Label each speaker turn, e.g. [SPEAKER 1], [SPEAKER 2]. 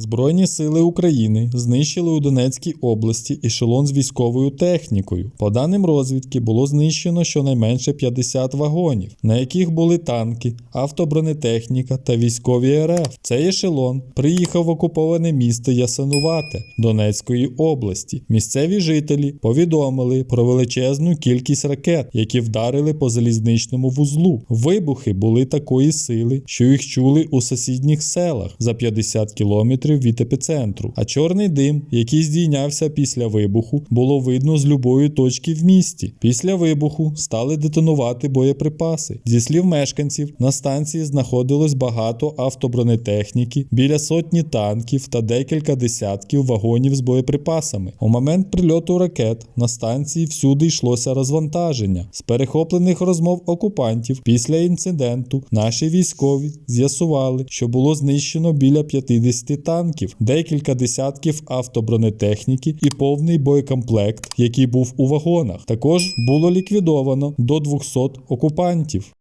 [SPEAKER 1] Збройні сили України знищили у Донецькій області ешелон з військовою технікою. По даним розвідки, було знищено щонайменше 50 вагонів, на яких були танки, автобронетехніка та військові РФ. Цей ешелон приїхав в окуповане місто Ясинувате Донецької області. Місцеві жителі повідомили про величезну кількість ракет, які вдарили по залізничному вузлу. Вибухи були такої сили, що їх чули у сусідніх селах за 50 кілометрів від епіцентру. А чорний дим, який здійнявся після вибуху, було видно з любої точки в місті. Після вибуху стали детонувати боєприпаси. Зі слів мешканців, на станції знаходилось багато автобронетехніки, біля сотні танків та декілька десятків вагонів з боєприпасами. У момент прильоту ракет на станції всюди йшлося розвантаження. З перехоплених розмов окупантів після інциденту наші військові з'ясували, що було знищено біля 50 танків, декілька десятків автобронетехніки і повний боєкомплект, який був у вагонах. Також було ліквідовано до 200 окупантів.